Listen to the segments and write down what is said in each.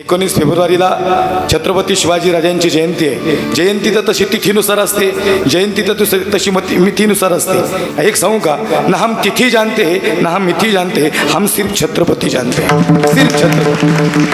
एकोणीस फेब्रुवारीला छत्रपती शिवाजी राजांची जयंती आहे. जयंती तर तशी तिथीनुसार असते. जयंती तर तशी तशी मती मिथीनुसार असते. एक सांगू का? ना हम तिथी जानते ना हम मिथी जानते हम सिर्फ छत्रपती जानते सिर्फ छत्रपती.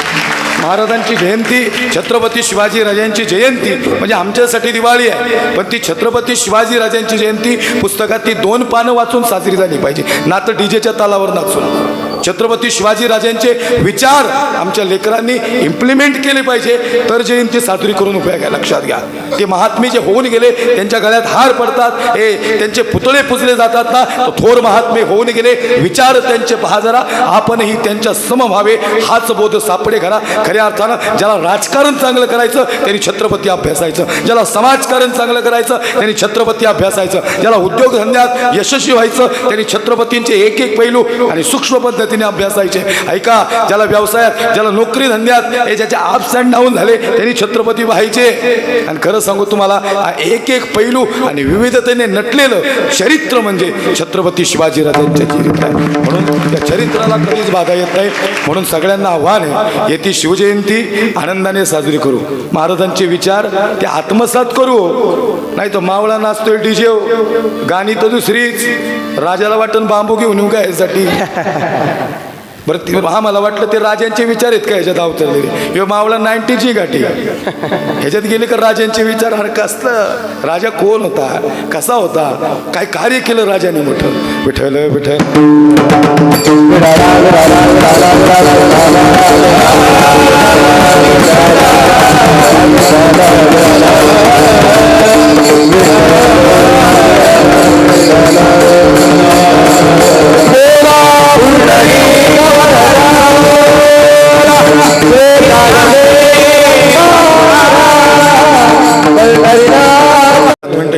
महाराजांची जयंती छत्रपती शिवाजी राजांची जयंती म्हणजे आमच्यासाठी दिवाळी आहे. पण ती छत्रपती शिवाजी राजांची जयंती पुस्तकात ती दोन पानं वाचून साजरी झाली पाहिजे. ना तर डीजेच्या तालावर नाचून. छत्रपती शिवाजी राजांचे विचार आमच्या लेकरांनी इम्प्लिमेंट केले पाहिजे. तर जयंती साजरी करून उपयोग आहे लक्षात घ्या. ते महात्मे जे होऊन गेले त्यांच्या गळ्यात हार पडतात. हे त्यांचे पुतळे पुजले जातात ना थोर महात्मे होऊन गेले. विचार त्यांचे पहा जरा. आपणही त्यांच्या सम व्हावे. हाच बोध सापडे घरा. खऱ्या अर्थानं ज्याला राजकारण चांगलं करायचं त्यांनी छत्रपती अभ्यासायचं. ज्याला समाजकारण चांगलं करायचं त्यांनी छत्रपती अभ्यासायचं. ज्याला उद्योगधंद्यात यशस्वी व्हायचं त्यांनी छत्रपतींचे एक एक पैलू आणि सूक्ष्म पद्धतीने अभ्यासायचे ऐका ज्याला व्यवसायात ज्याला नोकरी धंद्यात हे ज्याचे अप्स अँड डाऊन झाले त्यांनी छत्रपती व्हायचे. आणि खरं सांगू तुम्हाला एक एक पैलू आणि विविधतेने नटलेलं चरित्र म्हणजे छत्रपती शिवाजीराजांचे चरित्र आहे. म्हणून त्या चरित्राला कधीच बाधा येत नाही. म्हणून सगळ्यांना आव्हान आहे येथे शिवजयंती आनंदाने साजरी करू. महाराजांचे विचार ते आत्मसात करू. नाही तर मावळा नाचतोय डीजे. गाणी तर दुसरीच. राजाला वाटण बांबू घेऊन येऊ काय यासाठी? बरं ते हा मला वाटलं ते राजांचे विचार आहेत का ह्याच्यात अवतरलेले? किंवा मावळा नाईन्टीची गाठी. ह्याच्यात गेले का राजांचे विचार? हर कसलं? राजा कोण होता? कसा होता? काय कार्य केलं राजाने मोठं? विठ्ठल विठ्ठल.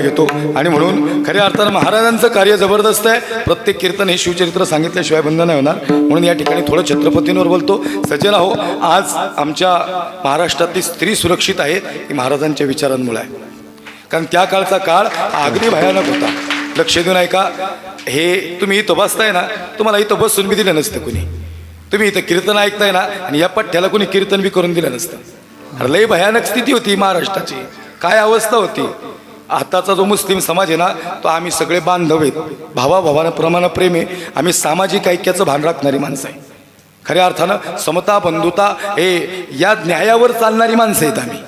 घेतो. आणि म्हणून खऱ्या अर्थानं महाराजांचं कार्य जबरदस्त आहे. प्रत्येक कीर्तन हे शिवचरित्र सांगितल्याशिवाय बंद नाही होणार. म्हणून या ठिकाणी थोडं छत्रपतींवर बोलतो. सज्जन हो आज आमच्या महाराष्ट्रातली स्त्री सुरक्षित आहे ही महाराजांच्या विचारांमुळे आहे. कारण त्या काळचा काळ अगदी भयानक होता. लक्ष देऊन ऐका हे तुम्ही इथं बसताय ना तुम्हाला इथं बसून बी दिलं नसतं कुणी. तुम्ही इथं कीर्तन ऐकताय ना आणि या पठ्ठ्याला कुणी कीर्तन बी करून दिलं नसतं. अरे लय भयानक स्थिती होती महाराष्ट्राची. काय अवस्था होती? आताचा जो मुस्लिम समाज आहे ना तो आम्ही सगळे बांधव आहेत. भावाभावानं भावानं प्रेम आहे. आम्ही सामाजिक ऐक्याचं भान राखणारी माणसं आहे. खऱ्या अर्थानं समता बंधुता हे या न्यायावर चालणारी माणसं आहेत आम्ही.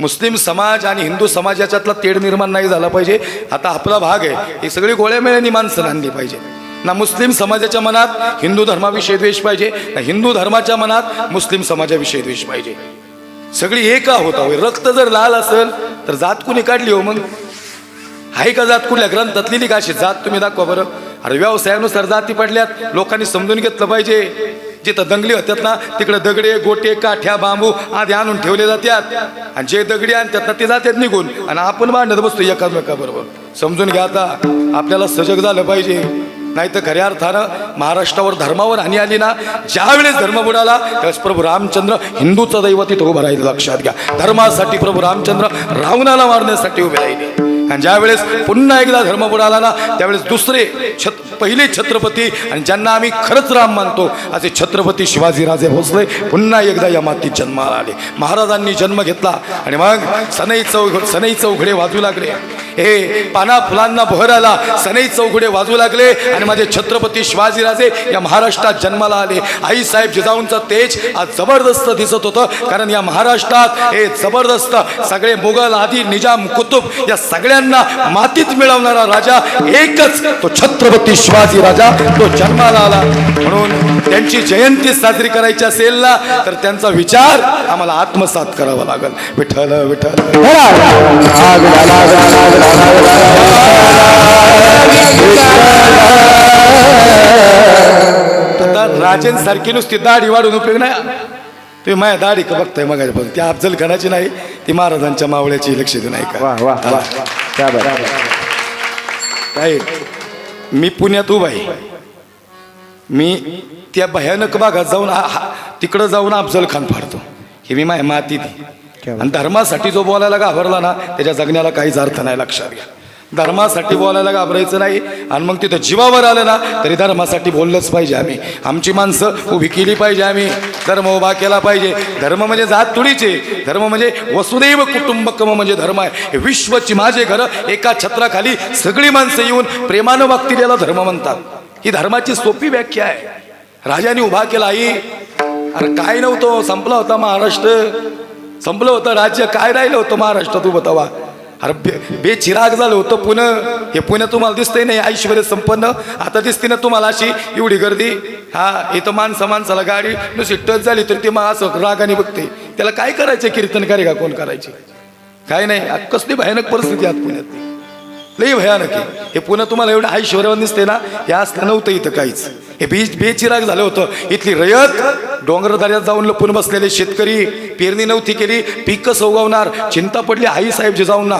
मुस्लिम समाज आणि हिंदू समाज याच्यातला तेढ निर्माण नाही झाला पाहिजे. आता आपला भाग आहे ही सगळी गोळ्यामेळ्यानी माणसं आणली पाहिजे. ना मुस्लिम समाजाच्या मनात हिंदू धर्माविषयी द्वेष पाहिजे ना हिंदू धर्माच्या मनात मुस्लिम समाजाविषयी द्वेष पाहिजे. सगळी एका होता होय रक्त जर लाल असेल तर जात कुणी काढली हो मग? आहे का जात कुठल्या ग्रंथातली का अशी जात तुम्ही दाखवा बरं. अरे व्यवसायानुसार जाती पडल्यात लोकांनी समजून घेतलं पाहिजे. जिथं दंगली होत्यात ना तिकडे दगडे गोटे काठ्या बांबू आधी आणून ठेवले जातात आणि जे दगडी आणतात ना ते जातात निघून. आणि आपण मांडत बसतो एकामेकाबरोबर. समजून घ्या आता आपल्याला सजग झालं पाहिजे. नाही तर खऱ्या अर्थानं महाराष्ट्रावर धर्मावर हानी आली ना ज्यावेळेस धर्म बुडाला त्यावेळेस प्रभू रामचंद्र हिंदूचा दैवत तिथं उभं राहिलं लक्षात घ्या. धर्मासाठी प्रभू रामचंद्र रावणाला मारण्यासाठी उभे राहिले. आणि ज्यावेळेस पुन्हा एकदा धर्मपुरा आला ना त्यावेळेस दुसरे छत पहिले छत्रपती आणि ज्यांना आम्ही खरंच राम मानतो असे छत्रपती शिवाजीराजे भोसले पुन्हा एकदा या मातीत जन्माला आले. महाराजांनी जन्म घेतला आणि मग सनई चौघ सनई चौघडे वाजू लागले हे पाना फुलांना बहर आला सनई चौघडे वाजू लागले आणि माझे छत्रपती शिवाजीराजे या महाराष्ट्रात जन्माला आले. आईसाहेब जिजाऊंचा जिजाऊंचं तेज आज जबरदस्त दिसत होतं. कारण या महाराष्ट्रात हे जबरदस्त सगळे मुघल आदी निजाम कुतुब या सगळ्यांना मातीत मिळवणारा राजा एकच तो छत्रपती शिवाजी राजा तो जन्माला आला. म्हणून त्यांची जयंती साजरी करायची असेल ना तर त्यांचा विचार आम्हाला आत्मसात करावा लागेल. विठ्ठल विठ्ठल. राजेन सारखी नुसती दाढी वाढून उपयोग नाही. तुम्ही माझ्या दाढी का बघताय मग ती अफजल खानाची नाही ती महाराजांच्या मावळ्याची लक्ष देऊन क्या मी पुण्यात उभा आहे. मी त्या भयानक भागात जाऊन तिकडं जाऊन अफजल खान फाडतो. हे मी माझ्या मातीत. आणि धर्मासाठी जो बोलायला घाबरला ना त्याच्या जगण्याला काहीच अर्थ नाही लक्षात घ्या. धर्मासाठी बोलायला घाबरायचं नाही आणि मग तिथं जीवावर आलं ना तरी धर्मासाठी बोललंच पाहिजे आम्ही. आमची माणसं उभी केली पाहिजे आम्ही. धर्म उभा केला पाहिजे. धर्म म्हणजे जात तुडीचे. धर्म म्हणजे वसुदैव कुटुंबकम म्हणजे धर्म आहे. विश्वची माझे घर एका छत्राखाली सगळी माणसं येऊन प्रेमानं वागतील याला धर्म म्हणतात. ही धर्माची सोपी व्याख्या आहे. राजाने उभा केला आई अरे काय नव्हतं? संपला होता महाराष्ट्र. संपलं होतं राज्य काय राहिलं होतं महाराष्ट्रात उभं तवा अरे बे बेचिराग झालं होतं पुणे. हे पुणे तुम्हाला दिसतंय नाही ऐश्वर्य संपन्न. आता दिसते ना तुम्हाला अशी एवढी गर्दी. हा इथं माणसं माणसाला गाडी नुसती टच झाली तर ती मग असं रागाने बघते. त्याला काय करायचे करे का कोण करायचे? काय नाही कसली भयानक परिस्थिती आहे आज पुण्यात. लई भयानक आहे. हे पुणं तुम्हाला एवढं ऐश्वर्यवान दिसते ना हे असलं नव्हतं इथं काहीच. हे बीच बेचिराग झालं होतं. इथली रयत डोंगर दऱ्यात जाऊन लपून बसलेले शेतकरी पेरणी नव्हती केली पीक उगवणार चिंता पडली आई साहेब जाऊन ना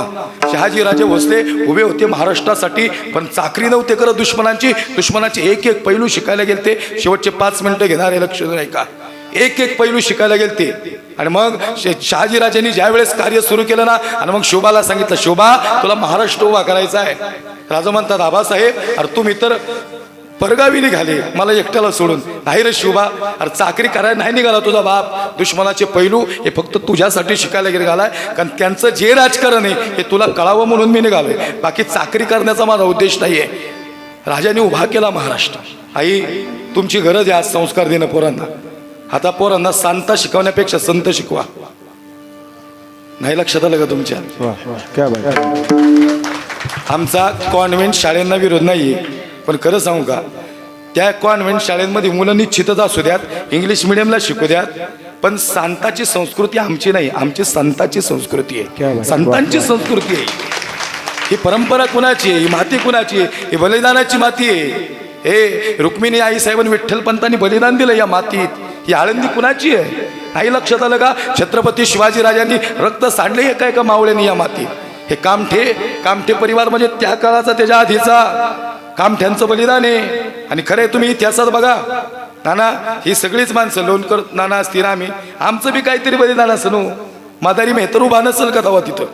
शहाजी राजे भोसले उभे होते महाराष्ट्रासाठी पण चाकरी नव्हते करत दुश्मनांची. दुश्मनाचे एक एक पैलू शिकायला गेलते. शेवटचे पाच मिनिटं घेणारे लक्ष नाही का एक एक पैलू शिकायला गेलते. आणि मग शे- शहाजीराजांनी ज्या वेळेस कार्य सुरू केलं ना आणि मग शोभाला सांगितलं शोभा तुला महाराष्ट्र उभा करायचा आहे. राजा म्हणतात आबासाहेब अरे तुम्ही तर परगावी निघाले. मला एकट्याला सोडून. नाही रे शोभा अरे चाकरी करायला नाही निघाला तुझा बाप. दुश्मनाचे पैलू हे फक्त तुझ्यासाठी शिकायला निघालाय कारण त्यांचं जे राजकारण आहे हे तुला कळावं म्हणून मी निघालोय. बाकी चाकरी करण्याचा माझा उद्देश नाहीये. राजाने उभा केला महाराष्ट्र. आई तुमची गरज आहे आज संस्कार देणं पोरांना. आता पोरांना सांता शिकवण्यापेक्षा संत शिकवा. नाही लक्षात आलं का तुमच्या? आमचा कॉन्व्हेंट शाळेंना विरोध नाही आहे पण खरं सांगू का? त्या कॉन्व्हेंट शाळेंमध्ये मुलं निश्चितच असू द्यात इंग्लिश मिडियमला शिकू द्यात पण संताची संस्कृती आमची नाही. आमची संताची संस्कृती क्या आहे. संतांची संस्कृती आहे. ही परंपरा कुणाची आहे? ही माती कुणाची आहे? ही बलिदानाची माती आहे. हे रुक्मिणी आई साहेबांनी विठ्ठल पंतांनी बलिदान दिलं या मातीत. ही आळंदी कुणाची आहे? नाही लक्षात आलं का? छत्रपती शिवाजी राजांनी रक्त सांडले एका एका मावळ्याने या मातीत. हे कामठे कामठे परिवार म्हणजे त्या काळाचा त्याच्या आधीचा. कामठ्यांचं बलिदान आहे. आणि खरं आहे तुम्ही इतिहासात बघा. नाना ही सगळीच माणसं लोणकर नाना असतील आम्ही. आमचं बी काहीतरी बलिदान असं नो. मादारी मेहतर उभा नसेल का तवा तिथं?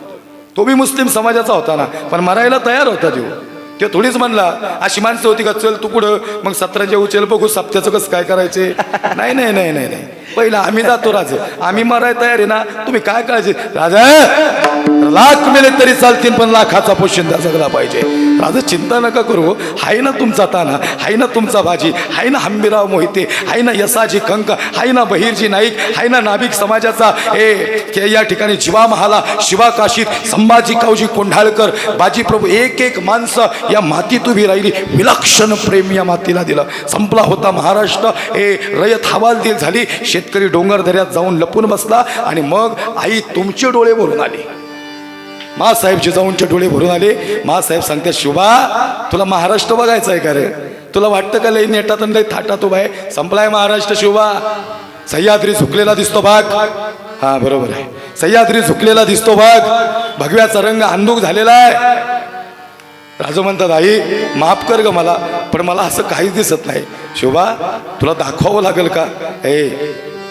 तो बी मुस्लिम समाजाचा होता ना. पण मरायला तयार होता देऊ ते थोडीच म्हणला अशी माणसं होती का? चल तू कुठं मग सत्राचे उचल बघू सप्त्याचं कसं काय करायचे. नाही नाही नाही नाही नाही. पहिला आम्ही जातो राजा. आम्ही मराय तयार आहे ना. तुम्ही काय काळजी. राजा! लाख मेले तरी चालतील पण लाखाचा पोशिंदा जगला पाहिजे. राजा चिंता नका करू. हाय ना तुमचा ताना हाय ना तुमचा भाजी हाय ना हंबीराव मोहिते हाय ना यसाजी कंक हाय ना बहिरजी नाईक हाय ना नाभिक समाजाचा हे के या ठिकाणी जीवा महाला शिवा काशीत संभाजी कावजी कोंढाळकर बाजी प्रभू एक एक माणसं या मातीत उभी राहिली. विलक्षण प्रेम या मातीला दिलं. संपला होता महाराष्ट्र. हे रयत हवालदिल झाली. शेतकरी डोंगर दऱ्यात जाऊन लपून बसला आणि मग आई तुमचे डोळे भरून आली. मासाहेब जिजाऊंचे डोळे भरून आले. मासाहेब सांगते शुभा तुला महाराष्ट्र बघायचं आहे का रे? तुला वाटतं का लई नेटात आणि लई थाटात उभा आहे? संपलाय महाराष्ट्र शुभा. सह्याद्री झुकलेला दिसतो भाग. हा बरोबर आहे. सह्याद्री झुकलेला दिसतो भाग. भगव्याचा रंग अंधूक झालेला आहे. राजू म्हणतात आई माफ कर ग मला पण मला असं काहीच दिसत नाही. शोभा तुला दाखवावं लागेल का? ए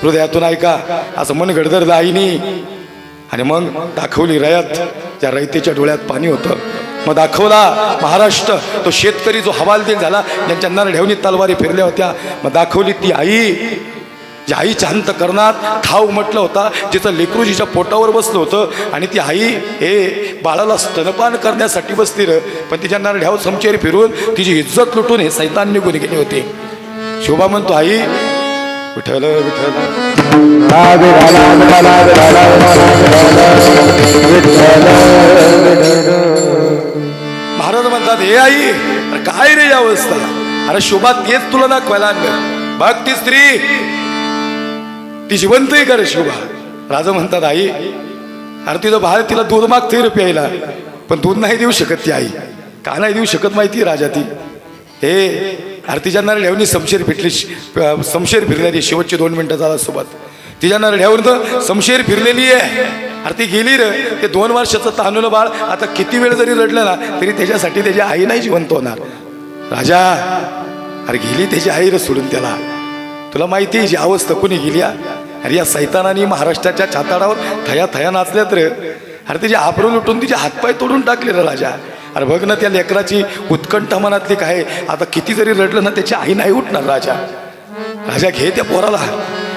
हृदयातून ऐका असं मन गडदर आईनी. आणि मग दाखवली रयत त्या रयतेच्या डोळ्यात पाणी होतं. मग दाखवला महाराष्ट्र तो शेतकरी जो हवालदिल झाला ज्यांच्या नरढेवणी तलवारी फिरल्या होत्या. मग दाखवली ती आई ज्या आईच्या अंतकरणात खाऊ म्हटलं होता जिचं लेकरूजीच्या पोटावर बसलं होतं. आणि ती आई हे बाळाला स्तनपान करण्यासाठी बसली र. पण तिच्या नरढ्यावर समचेरी फिरून तिची इज्जत लुटून हे सैतान निघून गेले होते. शोभा म्हणतो आई विठ्ठल विठ्ठल. महाराज म्हणतात हे आई अरे काय रे या अवस्था अरे शोभा तेच तुला दाखवायला आणलं. बघ ती स्त्री. ती जिवंत आहे का रे शोभा. राजा म्हणतात आई अरे तिथं बाहेर तिला दूध मागते रे प्यायला पण दूध नाही देऊ शकत ती आई. का नाही देऊ शकत माहिती राजा ती? हे अरे तिच्या ढ्यावनी समशेर फिटली समशेर फिरलेली शेवटची दोन मिनटं झाला सोबत. तिच्या ढ्यावर तर समशेर फिरलेली आहे. अरे ती गेली रे. ते दोन वर्षाचं तानुलं बाळ. आता किती वेळ जरी रडलं ना तरी त्याच्यासाठी त्याची आई नाही जिवंत होणार. राजा अरे गेली त्याची आई रे सोडून त्याला. तुला माहिती आहे जी अवस्था कुणी गेली अरे या सैतानानी महाराष्ट्राच्या छाताडावर थया थया नाचल्यात रे. अरे तिचे आपरून उठून तिचे हातपाय तोडून टाकले रे राजा. अरे बघ ना त्या लेकराची उत्कंठा मनातली काय? आता किती जरी रडलं ना त्याची आई नाही उठणार राजा. राजा घे त्या पोराला.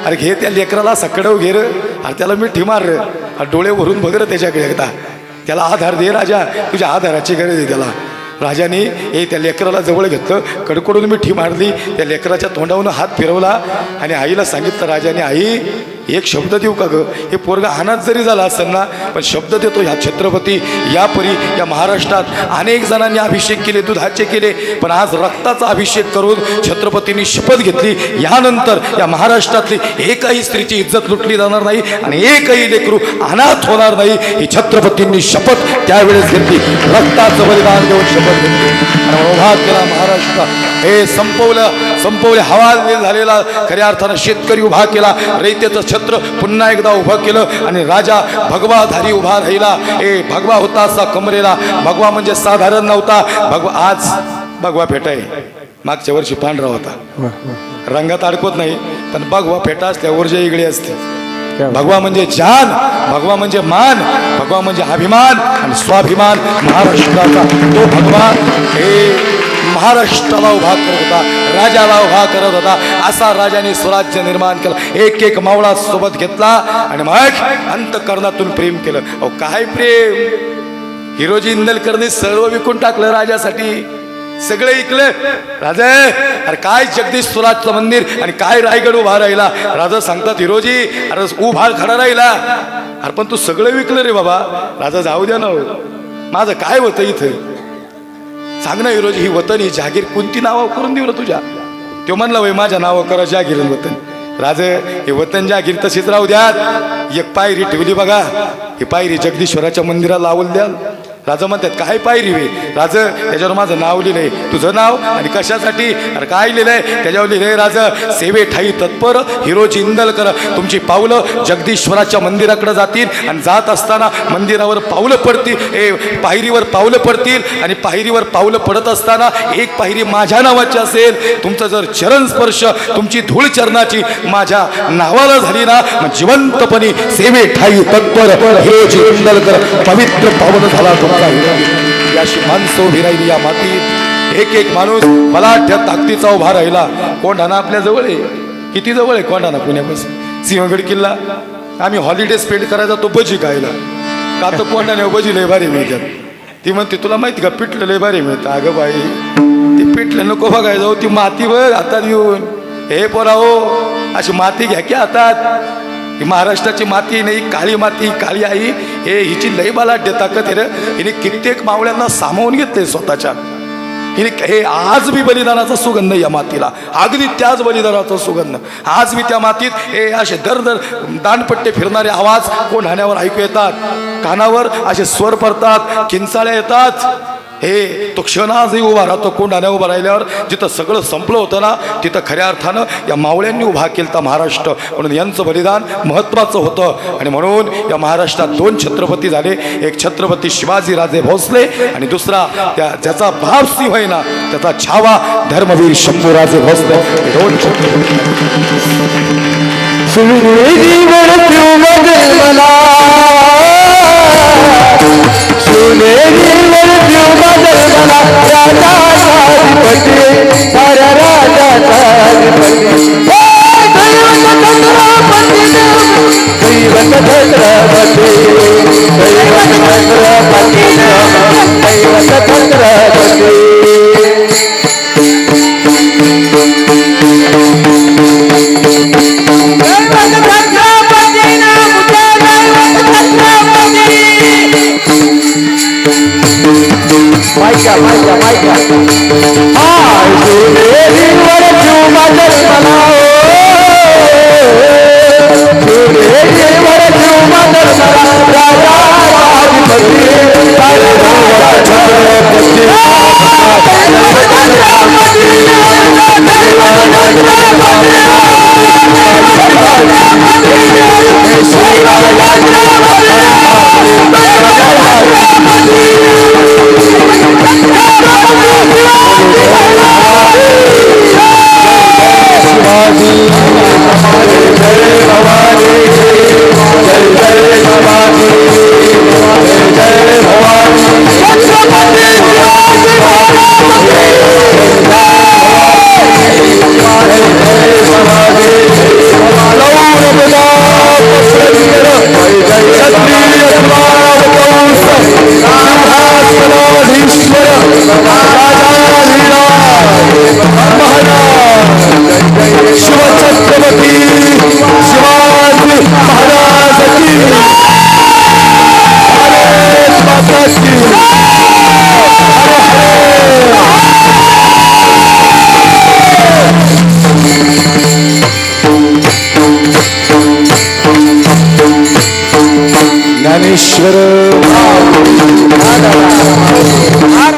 अरे घे त्या लेकराला सकडव घे र अरे त्याला मी ठिमार अरे डोळे भरून बघ त्याच्याकडे एकदा. त्याला आधार दे राजा. तुझ्या आधाराची गरज आहे त्याला. राजाने हे त्या लेकराला जवळ घेतलं कडकडून मिठी मारली. त्या लेकराच्या तोंडावरून हात फिरवला आणि आईला सांगितलं राजाने आई एक शब्द देऊ का ग? हे पोरगा अनाथ जरी झाला असेल ना पण शब्द देतो ह्या छत्रपती या परी या महाराष्ट्रात अनेक जणांनी अभिषेक केले दुधाचे केले पण आज रक्ताचा अभिषेक करून छत्रपतींनी शपथ घेतली. यानंतर या महाराष्ट्रातली एकही स्त्रीची इज्जत लुटली जाणार नाही आणि एकही लेकरू अनाथ होणार नाही. ही छत्रपतींनी शपथ त्यावेळेस घेतली. रक्ताचं बलिदान देऊन शपथ घेतली. आणि केला महाराष्ट्र. हे संपवलं. संपवले हवालदिल झालेला खऱ्या अर्थानं शेतकरी उभा केला रयतेचं छत्र पुन्हा एकदा उभं केलं आणि राजा भगवाधारी उभा राहिला. ए भगवा होता असा कमरेला. भगवा म्हणजे साधारण नव्हता. भगवा आज भगवा फेटाय मागच्या वर्षी पांढरा होता. रंगात अडकवत नाही पण भगवा फेटा असल्या ऊर्जा इगळी असते. भगवा म्हणजे जान भगवा म्हणजे मान भगवा म्हणजे अभिमान आणि स्वाभिमान महाराष्ट्राचा. तो भगवान हे महाराष्ट्राला उभा करत होता. राजाला उभा करत होता. असा राजाने स्वराज्य निर्माण केलं. एक एक मावळा सोबत घेतला आणि मग अंतकरणातून प्रेम केलं. अहो काय प्रेम? हिरोजी इंदलकरने सर्व विकून टाकलं राजासाठी. सगळं इकले. राजा अरे काय जगदीश सुराजचं मंदिर आणि काय रायगड उभा राहिला? राजा सांगतात हिरोजी अरे उभा खडा राहिला. अरे पण तू सगळं विकलं रे बाबा. राजा जाऊ द्या ना हो. माझं काय होतं इथं? सांग ना हिरोजी ही वतन ही जागीर. कोणती नावं करून देऊ ना तुझ्या? तो म्हणला वय माझ्या नावं करा जागीर वतन. राज हे वतन जागीर तशीच राहू द्या एक पायरी ठेवली बघा. ही पायरी जगदीश्वराच्या मंदिराला लावून द्याल. राजा म्हणतात काय पायरी वे राज त्याच्यावर माझं नाव लिहिलंय. तुझं नाव आणि कशासाठी? अरे काय लिहिलंय? त्याच्यावर लिहिलंय राज सेवे ठाई तत्पर हिरोजी इंदलकर तुमची पावलं जगदीश्वराच्या मंदिराकडे जातील आणि जात असताना मंदिरावर पावलं पडतील. ए पायरीवर पावलं पडतील आणि पायरीवर पावलं पडत असताना एक पायरी माझ्या नावाची असेल. तुमचं जर चरण स्पर्श तुमची धूळ चरणाची माझ्या नावाला झाली ना जिवंतपणे सेवे ठाई तत्पर हिरोजी इंदलकर पवित्र पावन झाला तुमचा हिरो. याशी माणसं उभी राहिली या मातीत. एक एक माणूस मला त्या ताकदीचा उभा राहिला. कोंढाणा आपल्या जवळ आहे. किती जवळ आहे कोंढाणा पुण्यापासून? सिंहगड किल्ला. आम्ही हॉलिडे स्पेंड करायचा तो बजी खायला. का तर कोंढाणे बजी लय भारी मिळतात. ती म्हणते तुला माहिती का पिठलं लय भारी मिळतं. अगं बाई ती पिठलं नको बघायला जाऊ ती माती बघ हातात येऊन हे पोरा हो अशी माती घ्या की हातात. ही महाराष्ट्राची माती नाही काळी माती काळी आई हे हिची लई बलाढ्य ताकद आहे रे? हिने कित्येक मावळ्यांना सामावून घेतले स्वतःच्या. हिने हे आज मी बलिदानाचा सुगंध या मातीला. अगदी त्याच बलिदानाचा सुगंध. आज मी त्या मातीत हे असे दर दर दानपट्टे फिरणारे आवाज कोंढाण्यावर ऐकू येतात? कानावर असे स्वर पडतात किंचाळ्या येतात. हे तो क्षण आजही उभा राहतो कोंढाण्या उभा राहिल्यावर. जिथं सगळं संपलं होतं ना तिथं खऱ्या अर्थानं या मावळ्यांनी उभा केलता महाराष्ट्र. म्हणून यांचं बलिदान महत्त्वाचं होतं. आणि म्हणून या महाराष्ट्रात दोन छत्रपती झाले. एक छत्रपती शिवाजीराजे भोसले आणि दुसरा त्या ज्याचा भाव सिंह आहे ना त्याचा छावा धर्मवीर शंभूराजे भोसले. दोन छत्रपती. सुनेरीवर निर्मल मगल मला मला राजा अधिपती मायका मायका मायका हाय सुरेरीवर